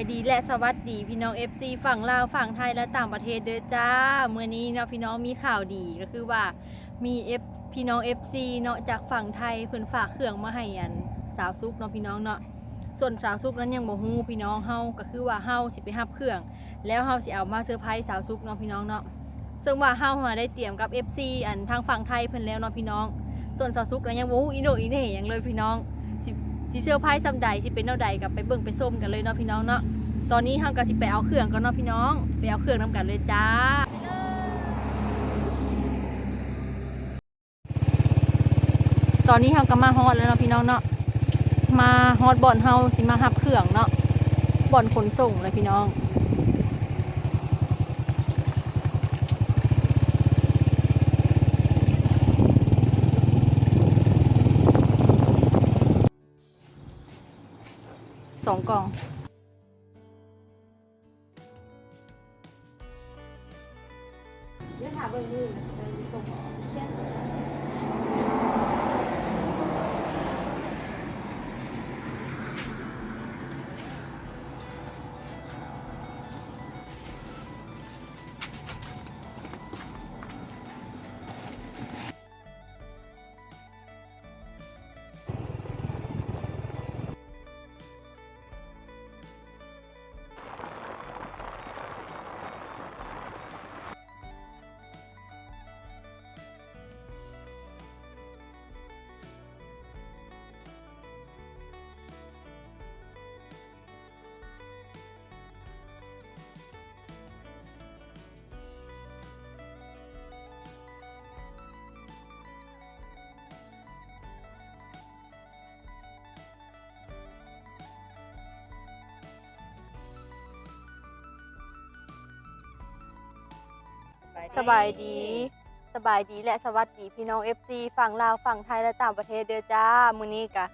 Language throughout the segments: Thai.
ายดีและสวัสดีพี่น้อง FC ฝั่งลาวฝั่งไทยและต่างประเทศเด้อจ้าเมื่อนี้เนาะพี่น้องมีข่าวดีก็คือว่ามี F พี่น้อง FC เนาะจากฝั่งไทยเพิ่นฝากเครื่องมาให้อันสาวซุกเนาะพี่น้องเนาะส่วนสาวซุกนั้นยังบ่ฮู้พี่น้องเฮาก็คือว่าเฮาสิไปรับเครื่อง แล้วเฮาสิเอามาเซอร์ไพรส์สาวซุกเนาะพี่น้องเนาะซึ่งว่าเฮามาได้เตรียมกับ FC อันทางฝั่งไทยเพิ่นแล้วเนาะพี่น้อง ส่วนสาวซุกนั้นยังบ่ฮู้อีโนอีเหน่หยังเลยพี่น้องสิ สีเซอร์ไพรส์ซำใดสิเป็นแนวใดกับไปเบิ่งไปส้มกันเลยเนาะพี่น้องเนาะตอนนี้ห้าก็สิไปเอาเครื่องกันเนาะพี่น้อง ไปเอาเครื่องน้ำกันเลยจ้าตอนนี้เฮาก็มาฮอดแล้วเนาะพี่น้องเนาะ มาฮอดบ่อนเฮาสิมาหับเครื่องเนาะบ่อนขนส่งเลยพี่น้อง องกล่องเดี๋ยวถาเบอร์นี้ สบายดี สบายดีและสวัสดีพี่น้อง FC ฝั่งลาวฝั่งไทยและต่างประเทศเด้อจ้ามื้อนี้ก็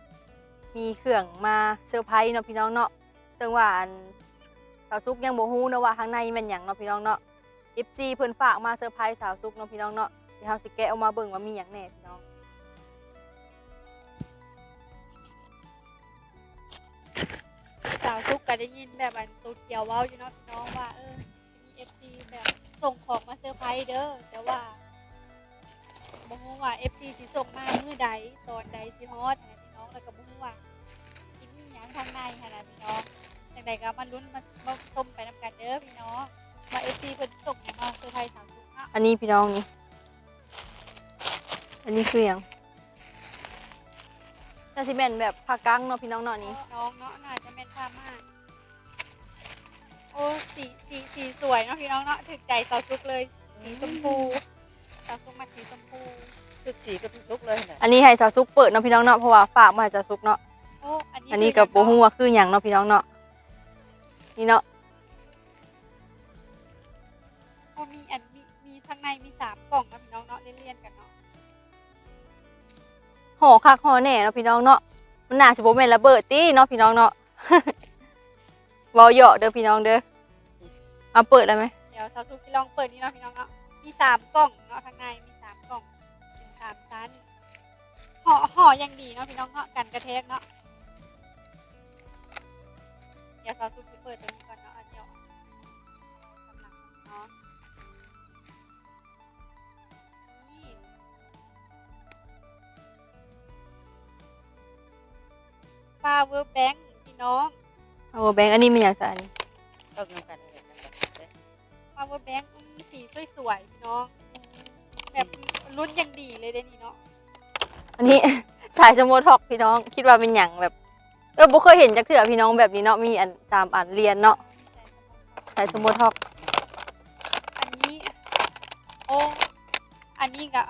มีเครื่องมาเซอร์ไพรส์เนาะพี่น้องเนาะซึ่งว่าอันสาวซุกยังบ่ฮู้นะว่าข้างในมันหยังเนาะพี่น้องเนาะ FC เพิ่นฝากมาเซอร์ไพรส์สาวซุกเนาะพี่น้องเนาะเดี๋ยวเราสิแกะออกมาเบิ่งว่ามีหยังแหน่พี่น้องสาวซุกก็ได้ยินแบบอันตูเกียวเว้าอยู่เนาะพี่น้องว่าเออจะมีเอฟซีแบบ ส่งของมาเซอร์ไพรส์เด้อแต่ว่าบ่ฮู้ว่าเอฟซีสิส่งมามื้อใดตอนใดสิฮอดหั่นน่ะพี่น้องแล้วก็บ่ฮู้ว่าสิมีหยังทางในหั่นน่ะพี่น้องจังใดก็มาลุ้นมามาชมไปนํกันเด้อพี่น้องว่าเอฟซีเพิ่นส่งหยังมาเซอร์ไพรส์สาวซุกเนาะอันนี้พี่น้องนี่ อันนี้คือหยังน่าสิแม่นแบบผ้ากังเนาะพี่น้องเนาะนี่ น้องเนาะน่าจะแม่นภาพมาก โอ้สีสีสีสวยเนาะพี่น้องเนาะถึกใจสาวซุกเลย สีชมพูสาวซุกมาสีชมพูคือสีกับลุกเลยนะอันนี้ให้สาวซุกเปิดเนาะพี่น้องเนาะเพราะว่าฝากมาให้สาวซุกเนาะโอ้อันนี้อันนี้กับโบฮู้ว่าคือหยังเนาะพี่น้องเนาะนี่เนาะโอ้มีอันมีมีข้างในมีสามกล่องนะพี่น้องเนาะเรียนๆกันเนาะห่อคักห่อแหน่เนาะพี่น้องเนาะมันน่าสิบ่แม่นระเบิดติเนาะพี่น้องเนาะ เว้าเหยาะเด้อพี่น้องเด้อเอาเปิดได้ไหมเดี๋ยวสาวซุกจะลองเปิดนี่เนาะพี่น้องเนาะมีสามกล่องเนาะข้างในมีสามกล่องเป็นสามชั้นห่อห่ออย่างดีเนาะพี่น้องเนาะกันกระแทกเนาะเดี๋ยวสาวซุกจะเปิดตัวนี้ก่อนเนาะอันเดียวกำลังเนาะนี่ power bank พี่น้อง เอาแบงค์อันนี้มันหยังซะอันนี้ก็นำกันเลยนะครับ power bank อืมสีสวยๆพี่น้องอืมแบบรุ่นยังดีเลยเด้นี่เนาะอันนี้สายสโมทอกพี่น้อง คิดว่าเป็นหยังแบบ เออบ่เคยเห็นจักเทื่อพี่น้องแบบนี้เนาะมีอันตามอันเรียนเนาะสายสโมทอกอันนี้โอ้อันนี้ก็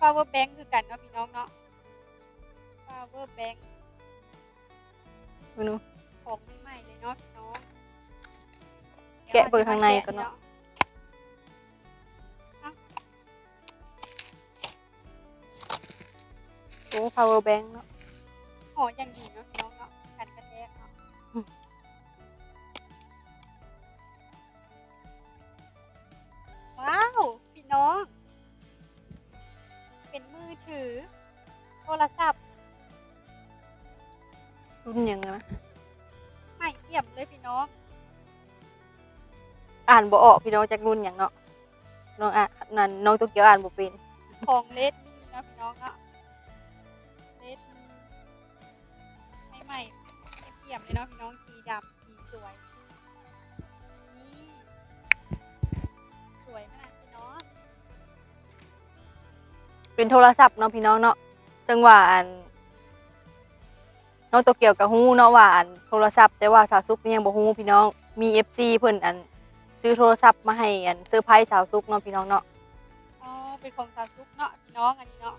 power bank คือกันเนาะพี่น้องเนาะ power bank ดูนูของใหม่ๆเลยเนาะพี่น้องแกะเปิดข้างในก่อนเนาะโอ้ power bank เนาะห่ออย่างดีเนาะ อ่านบ่ออกพี่น้องจากรุ่นหยังเนาะน้องอ่านนั่นน้องโตเกียวอ่านบ่เป็นของเลดมีเนาะพี่น้องเนาะเลดมีให้ใหม่ให้เปี่ยมเลยเนาะพี่น้องสีดำสีสวยนี่สวยมากพี่น้องเป็นโทรศัพท์เนาะพี่น้องเนาะซึ่งว่าอันน้องโตเกียวกับฮู้เนาะว่าอันโทรศัพท์แต่ว่าสาวซุกนี่ยังบ่ฮู้พี่น้องมี FC เพิ่นอัน ซื้อโทรศัพท์มาให้อันเซอร์ไพรส์สาวซุกเนาะพี่น้องเนาะอ๋อเป็นของสาวซุกเนาะพี่น้องอันนี้เนาะ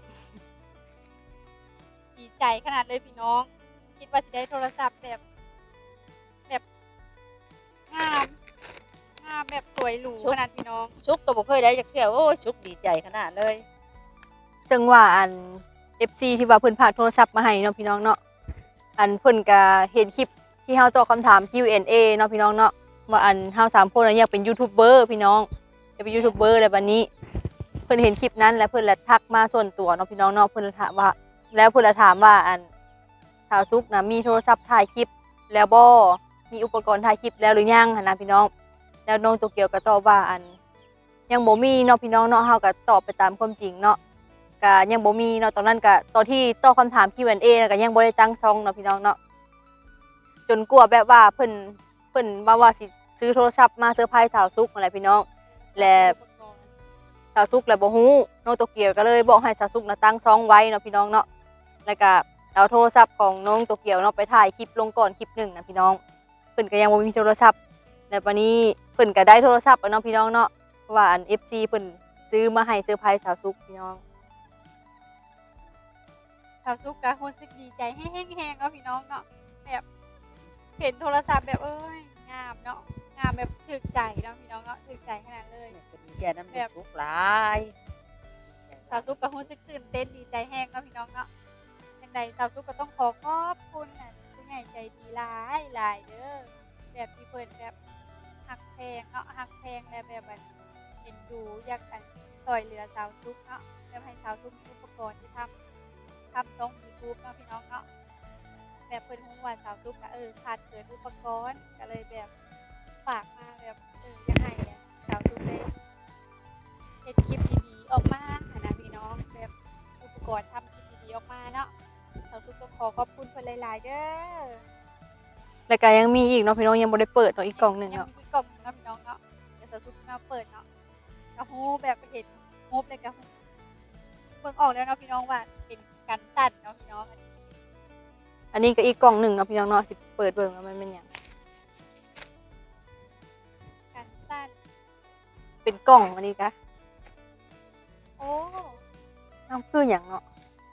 ดีใจขนาดเลยพี่น้อง คิดว่าจะได้โทรศัพท์แบบ แบบงามงามแบบสวยหรูขนาดพี่น้องชุกก็บ่เคยได้จักเที่ยวโอ้ยชุกดีใจขนาดเลยซึ่งว่าอัน FC ที่ว่าเพิ่นฝากโทรศัพท์มาให้เนาะพี่น้องเนาะอันเพิ่นก็เห็นคลิปที่เฮาตอบคำถาม Q&A เนาะพี่น้องเนาะ ว่าอันเฮาสามคนน่ะอยากเป็นยูทูบเบอร์พี่น้องอยากเป็นยูทูบเบอร์แล้วบัดนี้ เพิ่นเห็นคลิปนั้นแล้วเพิ่นละทักมาส่วนตัวเนาะพี่น้องเนาะเพิ่นละถามว่า แล้วเพิ่นละถามว่าอันสาวซุกนะมีโทรศัพท์ถ่ายคลิป แล้วบ่มีอุปกรณ์ถ่ายคลิปแล้วหรือยังหันนะพี่น้อง แล้วน้องโตเกียวก็ตอบว่าอัน ยังบ่มีเนาะพี่น้องเนาะเฮาก็ตอบไปตามความจริงเนาะก็ยังบ่มีเนาะตอนนั้นก็ตอนที่ตอบคำถาม Q&A แล้วก็ยังบ่ได้ตั้งซองเนาะพี่น้องเนาะจนกลัวแบบว่าเพิ่นเพิ่นว่าว่าสิ ซื้อโทรศัพท์มาเซอร์ไพรส์สาวซุกอะไรพี่น้อง และสาวซุกและบ่ฮู้น้องโตเกียวก็เลยบอกให้สาวซุกนะตั้งซองไว้เนาะพี่น้องเนาะแล้วก็เอาโทรศัพท์ของน้องโตเกียวเนาะไปถ่ายคลิปลงก่อนคลิปหนึ่งนะพี่น้องเพิ่นก็ยังบ่มีโทรศัพท์แล้ววันนี้เพิ่นก็ได้โทรศัพท์เนาะพี่น้องเนาะเพราะว่าอัน FC เพิ่นซื้อมาให้เซอร์ไพรส์สาวซุกพี่น้องสาวซุกกะคนสึกดีใจแห้งๆเนาะพี่น้องเนาะแบบเห็นโทรศัพท์แบบเอ้ยงามเนาะ งามแบบถึกใจเนาะพี่น้องเนาะถึกใจขนาดเลยก็ดีใจนำชุกหลายสาวซุกกะคนสึกตื่นเต้นดีใจแห้งเนาะพี่น้องเนาะยังไงสาวซุกก็ต้องขอขอบคุณน่ะผู้ใหญ่ใจดีหลายหลายเด้อแบบที่เพิ่นแบบหักแพงเนาะหักแพงและแบบว่าเห็นดูอยากอันซอยเหลือสาวซุกเนาะแล้วให้สาวซุกมีอุปกรณ์ที่ทำทำต้อง YouTube เนาะพี่น้องเนาะแบบเพิ่นฮู้ว่าสาวซุกก็เออขาดเกินอุปกรณ์ก็เลยแบบ ฝากมาแบบเออยังไงอะสาวซุกได้เฮ็ดคลิปดีๆออกมาหั้นนะพี่น้องแบบอุปกรณ์ทำคลิปดีๆออกมาเนาะสาวซุกก็ขอขอบคุณเพิ่นหลายๆเด้อแล้วก็ยังมีอีกเนาะพี่น้องยังบ่ได้เปิดเนาะอีกกล่องหนึงยังเนาะมีอีกกล่องหนึงเนาะพี่น้องเนาะเดี๋ยวสาวซุกมาเปิดเนาะก็ฮู้แบบเห็นฮู้เลยก็ฮู้เบิ่งออกแล้วเนาะพี่น้องว่าเป็นกันสั่นเนาะพี่น้องอันนี้อันนี้ก็อีกกล่องหนึงเนาะพี่น้องเนาะสิเปิดเบิ่งว่ามันเป็นหยัง เป็นกล่องอันนี้กะโอ้น้ำคือหยังเนาะ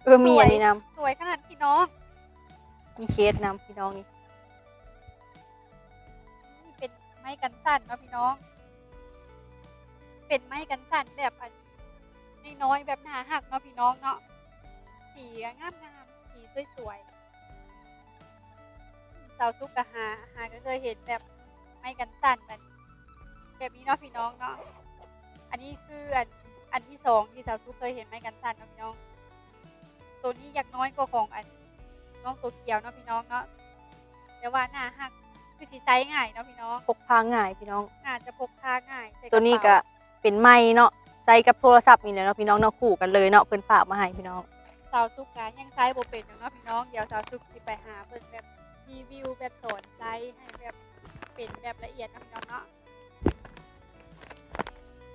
เออมีอันนี้นํสวยขนาดพี่น้องมีเคสนํพี่น้องนี่นี่เป็นไม้กันสั่นเนาะพี่น้อง เป็นไม้กันสั่นแบบอันน้อยๆแบบหนาหักเนาะพี่น้องเนาะ สีก็งามงามๆสีสวยๆสาวซุกกะหาหาก็เคยเห็นแบบไม้กันสั่นแบบแบบนี้เนาะพี่น้องเนาะ อันนี้คืออันอันที่สองที่สาวซุกเคยเห็นไม้กันสั่นเนาะพี่น้อง ตัวนี้อยากน้อยกว่าของอันน้องตัวเกียวเนาะพี่น้องเนาะแต่ว่าหน้าหักคือสีไซส์ง่ายเนาะพี่น้องพกพาง่ายพี่น้อง น่าจะพกพาง่ายใส่ระตัวนี้ก็เป๋าเป็นไม้เนาะใส่กับโทรศัพท์นี่แหละเนาะพี่น้องเนาะคู่กันเลยเนาะเพิ่นฝากมาให้พี่น้อง สาวซุกกะยังไซส์บ่เป็นอยู่เนาะพี่น้องเดี๋ยวสาวซุกสิไปหาเพิ่นแบบรีวิวแบบสอนไซส์ให้แบบเป็นแบบละเอียดเนาะพี่น้องเนาะ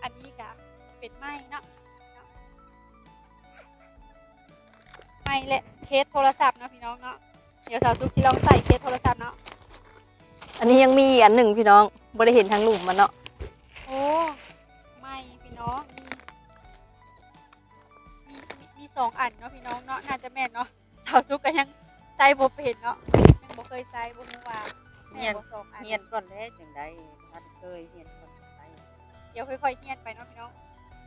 อันนี้ก็เป็นไม้เนาะเนาะไม้และเคสโทรศัพท์เนาะพี่น้องเนาะเดี๋ยวสาวซุกสิลองใส่เคสโทรศัพท์เนาะอันนี้ยังมีอีกอันหนึ่งพี่น้องบ่ได้เห็นทางหลุมมันเนาะโอ้ไม่พี่น้องมีมีมีมีสองอันเนาะพี่น้องเนาะน่าจะแม่นเนาะสาวซุกก็ยังใส่บ่เป็นเนาะยังบ่เคยใส่บ่รู้ว่าแม่นบ่สองอัน เฮียนก่อนแล้วจังได๋ท่านเคยเฮียนก่อนไป เดี๋ยวค่อยๆเฮียนไปเนาะพี่น้อง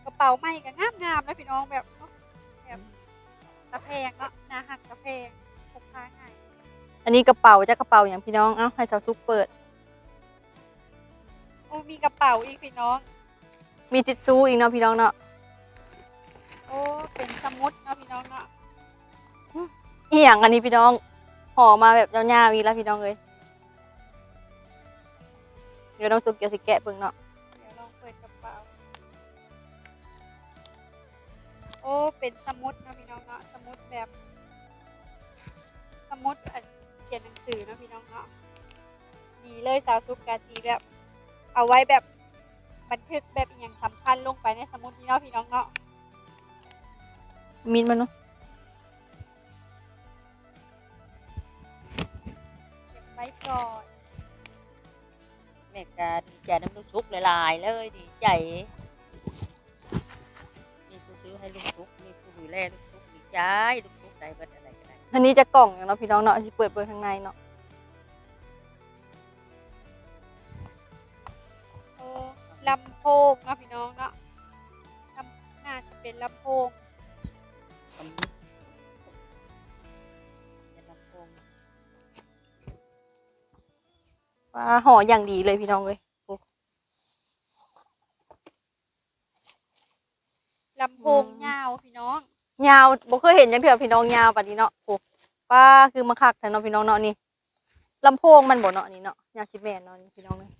กระเป๋าใหม่ก็งามๆนะพี่น้องแบบเนาะแบบกระแพงเนาะหน้าหักกระแพงพกพาง่ายอันนี้กระเป๋าจะกระเป๋าอย่างพี่น้อง เอ้าให้สาวซุกเปิด โอ้มีกระเป๋าอีกพี่น้อง มีจิตซูอีกเนาะพี่น้องเนาะ โอ้เป็นสมุดเนาะพี่น้องเนาะอีหยังอันนี้พี่น้องห่อมาแบบยาวๆอีกแล้วพี่น้องเลยเดี๋ยวน้องตุ๊กเกียวสิแกะเบิ่งเนาะ โอ้เป็นสมุดเนาะพี่น้องเนาะสมุดแบบ สมุดอันเขียนหนังสือเนาะพี่น้องเนาะดีเลยสาวซุกกาจีแบบ เอาไว้แบบบันทึกแบบอหย่างสำคัญลงไปในสมุดนี้เนาะพี่น้องเนาะมินมันเนาะเก็บไว้ก่อนแม่ก็ดีใจน้ำลูกชุกหลายๆเลยดีใจ แลลูกชุกดีใจลูกชุกได้เบิดอะไรก็ได้อันนี้จะกล่องอย่างเนาะพี่น้องเนาะสิเปิดเปิดข้างในเนาะโอ้ลำโพงเนาะพี่น้องเนาะลำน่าจะเป็นลำโพงสมมุติเป็นลำโพงว่าห่ออย่างดีเลยพี่น้องเลยลำโพงยาวพี่น้อง ยาวบ่เคยเห็นจังเถื่อพี่น้องยาวปานนี้เนาะโอ้ป้าคือมาคักแต่เนาะพี่น้องเนาะนี่ลำโพงมันบ่เนาะนี่เนาะยาสิแม่นเนาะนี่พี่น้องเลย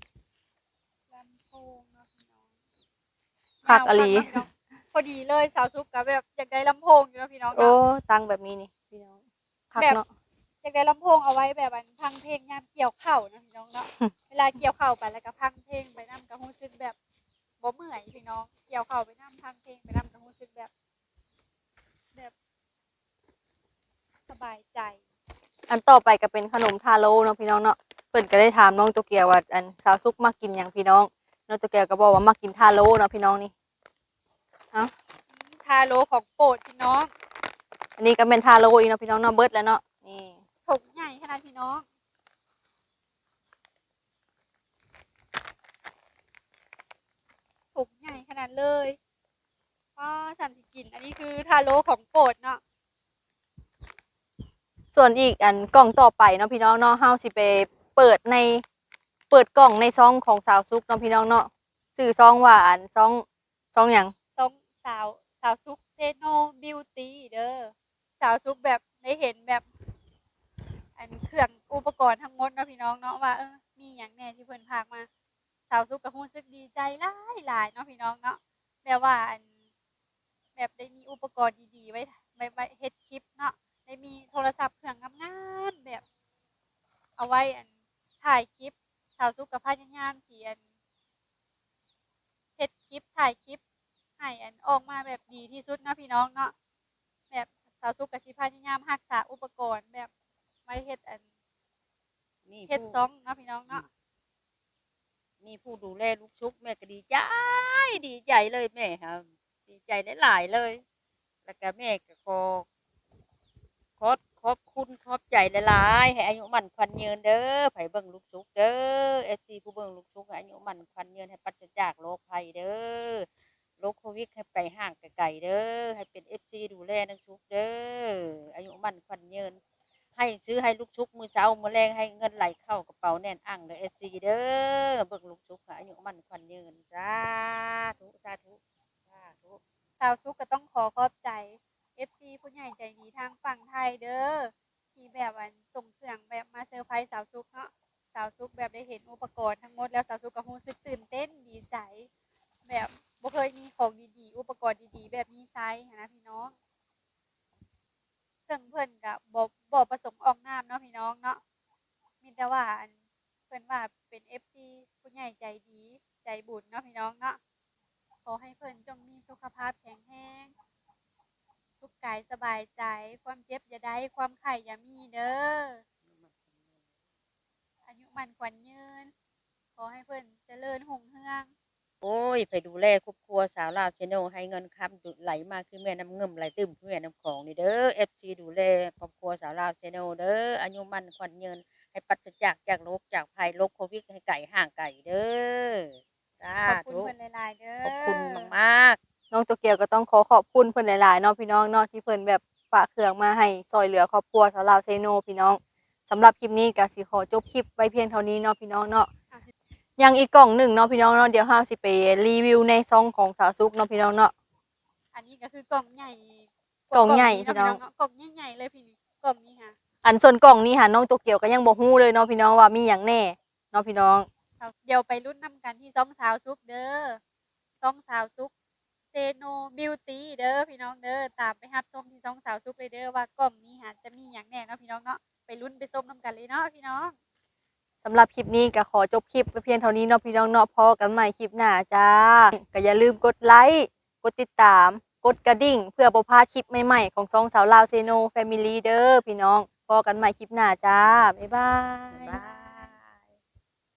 ลำโพงเนาะพี่น้องคักอะลียาวมากเนาะพี่น้องพอดีเลยสาวซุปกับแบบอยากได้ลำโพงอยู่เนาะพี่น้องโอ้เนาะตังแบบนี้นี่พี่น้องคักเนาะอยากได้ลำโพงเอาไว้แบบอันพังเพลงยามเกี่ยวเข่าวเนาะพี่น้องเนาะเวลาเกี่ยวเข่าวไปแล้วก็พังเพลงไปนํก็รู้สึกแบบบ่เมื่อยพี่น้อง เกี่ยวเข่าวไปนํพังเพลงไปนํก็รู้สึกแบบแบบ สบายใจ อันต่อไปก็เป็นขนมทาโร่เนาะพี่น้องเนาะเพิ่นก็ได้ถามน้องโตเกียวว่าอันสาวซุกมักกินหยังพี่น้องน้องโตเกียวก็บอกว่ามักกินทาโร่เนาะพี่น้องนี่ทาโลของโปรดพี่น้อง อันนี้ก็เป็นทาโร่อีกเนาะพี่น้องเนาะเบิดแล้วเนาะนี่ถุงใหญ่ขนาดพี่น้องถุงใหญ่ขนาดเลยว้าสามสิกิน อันนี้คือทาโลของโปรดเนาะ ส่วนอีกอันกล่องต่อไปเนาะพี่น้องเนาะเฮาสิไปเปิดในเปิดกล่องในซองของสาวซุกเนาะพี่น้องเนาะสื่อซองว่าอันซองซองหยังต้องสาวสาวซุกเซโนบิวตี้เด้อสาวซุกแบบได้เห็นแบบ อันเครื่องอุปกรณ์ทั้งหมดเนาะพี่น้องเนาะว่าเออมีอย่างแน่ที่เพิ่นพากมา สาวซุกกับรู้สึกดีใจหลายหลายเนาะพี่น้องเนาะแบบว่าอันแบบได้มีอุปกรณ์ดีๆไว้ไว้เฮ็ดคลิปเนาะ ได้มีโทรศัพท์เครื่องงามๆแบบ เอาไว้อันถ่ายคลิปสาวซุกกับพยายามสิอันเฮ็ดคลิปถ่ายคลิปให้อันออกมาแบบดีที่สุดเนาะพี่น้องเนาะแบบสาวซุกกับสิพยายามรักษาอุปกรณ์แบบไว้เฮ็ดอันมีเฮ็ดซองเนาะพี่น้องเนาะมีผู้ดูแลลูกชุกแม่ก็ดีใจ ดีใจเลยแม่ครับ ดีใจหลายๆเลย แล้วก็แม่ก็ขอ ขอขอบคุณขอบใจหลายๆให้อายุมันควันยืนเด้อไผเบิ่งลูกชุกเด้อเอฟซีผู้เบิ่งลูกชุกให้อายุมันควันยืนให้ปราศจากโรคภัยเด้อโรคโควิดให้ไปห่างไกลๆเด้อให้เป็นเอฟซีดูแลนักชุกเด้ออายุมันควันยืนให้ซื้อให้ลูกชุกมือเช้ามือแรงให้เงินไหลเข้ากระเป๋าแน่นอั่งเด้อเอฟซีเด้อเบิ่งลูกชุกค่ะอายุมันควันยืนสาธุสาธุสาธุสาวซุกก็ต้องขอขอบ FC ผู้ใหญ่ใจดีทางฝั่งไทยเด้อที่แบบอันส่งเสียงแบบมาเซอร์ไพรส์สาวซุกเนาะสาวซุกแบบได้เห็นอุปกรณ์ทั้งหมดแล้วสาวซุกก็รู้สึกตื่นเต้นดีใจ แบบบ่เคยมีของดีๆ อุปกรณ์ดีๆ แบบนี้ใช้นนะพี่น้องซึ่งเพิ่นก็บ่บ่ประสงค์ออกนามเนาะพี่น้องเนาะมีแต่ว่าอันเพิ่นว่าเป็น FC ผู้ใหญ่ใจดีใจบุญเนาะพี่น้องเนาะขอให้เพิ่นจงมีสุขภาพแข็งแรง สุขกายสบายใจ ความเจ็บอย่าได้ ความไข่อย่ามีเด้ออายุมันขวัญยืน ขอให้เพิ่นเจริญหุ่งเฮือง โอ้ย ไปดูแลครอบครัวสาวลาวเชโนให้เงินคำดุดไหลมาคือแม่น้ำเงิมไหลตึมคือแม่น้ำของนี่เด้อเอฟซีดูแลครอบครัวสาวลาวเชโนเด้ออายุมันควันยืนให้ปราศจากจากโรคจากภัยโรคโควิดให้ไก่ห่างไก่เด้อ องโตเกียวก็ต้องขอขอบคุณเพิ่นหลายๆเนาะพี่น้องเนาะที่เพิ่นแบบฝากเครื่องมาให้ซอยเหลือครอบครัวสาวลาวเซโนพี่น้องสำหรับคลิปนี้ก็สิขอจบคลิปไว้เพียงเท่านี้เนาะพี่น้องเนาะอะยังอีกกล่องหนึ่งเนาะพี่น้องเนาะเดี๋ยวเฮาสิไปรีวิวในซองของสาวซุกเนาะพี่น้องเนาะอันนี้ก็คือกล่องใหญ่กล่องใหญ่เนาะพี่น้องเนาะกล่องใหญ่ๆเลยพี่กล่องนี้ค่ะอันส่วนกล่องนี้ค่ะน้องโตเกียวก็ยังบ่ฮู้เลยเนาะพี่น้องว่ามีหยังแน่เนาะพี่น้องเดี๋ยวไปรุ่นนำกันที่ซ่องสาวซุกเด้อซ่องสาวซุก เซโนบิวตี้เด้อพี่น้องเด้อตามไปรับชมที่ช่องสาวซุกเลยเด้อว่ากล่องนี้หาจะมีหยังแหน่เนาะพี่น้องเนาะไปลุ้นไปชมนํกันเลยเนาะพี่น้องสำหรับคลิปนี้ก็ขอจบคลิปไปเพียงเท่านี้เนาะพี่น้องเนาะพอกันใหม่คลิปหน้าจ้าก็อย่าลืมกดไลค์กดติดตาม กดกระดิ่ง เพื่อบ่พลาดคลิปใหม่ๆของสองสาวลาวเซโนแฟมิลี่เด้อพี่น้องพอกันใหม่คลิปหน้าจ้าบ๊ายบายบ๊ายบาย